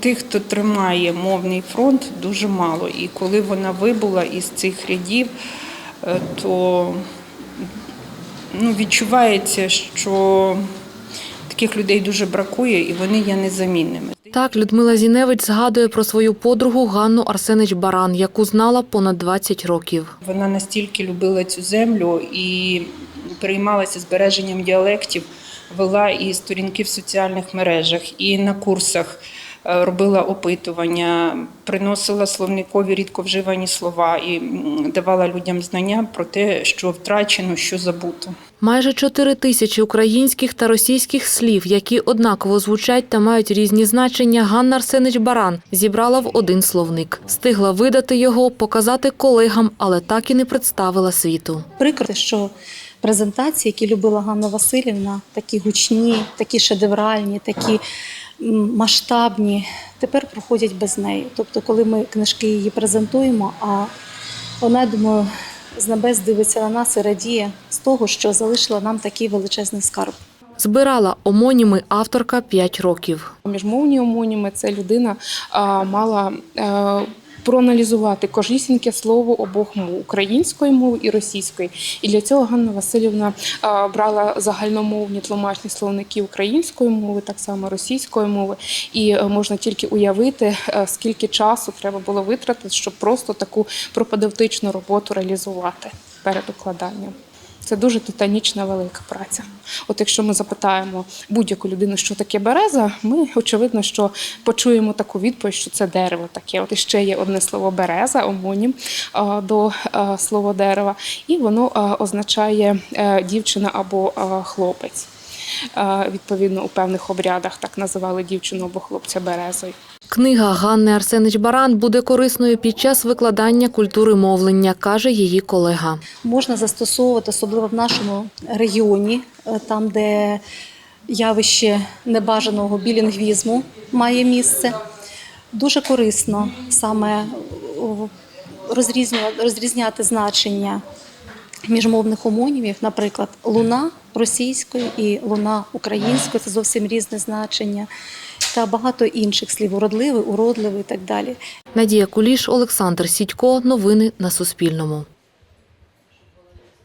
Тих, хто тримає мовний фронт, дуже мало. І коли вона вибула із цих рядів, е, то ну, відчувається, що таких людей дуже бракує і вони є незамінними. Так, Людмила Зіневич згадує про свою подругу Ганну Арсенич Баран, яку знала понад 20 років. Вона настільки любила цю землю і переймалася збереженням діалектів, вела і сторінки в соціальних мережах, і на курсах робила опитування, приносила словникові рідковживані слова і давала людям знання про те, що втрачено, що забуто. Майже 4 тисячі українських та російських слів, які однаково звучать та мають різні значення, Ганна Арсенич Баран зібрала в один словник. Стигла видати його, показати колегам, але так і не представила світу. Прикро, що презентації, які любила Ганна Васильівна, такі гучні, такі шедевральні, такі масштабні, тепер проходять без неї. Тобто, коли ми книжки її презентуємо, а вона, думаю, з небес дивиться на нас і радіє з того, що залишила нам такий величезний скарб. Збирала омоніми авторка 5 років. Міжмовні омоніми це людина а, мала е, проаналізувати кожнісіньке слово обох мов української мови і російської. І для цього Ганна Васильівна брала загальномовні тлумачні словники української мови, так само російської мови. І е, можна тільки уявити, е, скільки часу треба було витратити, щоб просто таку пропедевтичну роботу реалізувати перед укладанням. Це дуже титанічна велика праця. От якщо ми запитаємо будь-яку людину, що таке береза, ми очевидно, що почуємо таку відповідь, що це дерево таке. От іще є одне слово береза, омонім до слова дерева, і воно означає е, дівчина або хлопець. Е, Відповідно, у певних обрядах так називали дівчину або хлопця березою. Книга Ганни Арсенич Баран буде корисною під час викладання культури мовлення, каже її колега. можна застосовувати, особливо в нашому регіоні, е, там, де явище небажаного білінгвізму має місце. Дуже корисно саме розрізняти значення міжмовних омонімів, наприклад, луна російської і луна української це зовсім різне значення, та багато інших слів уродливий, уродливий і так далі. Надія Куліш, Олександр Сідько. Новини на Суспільному.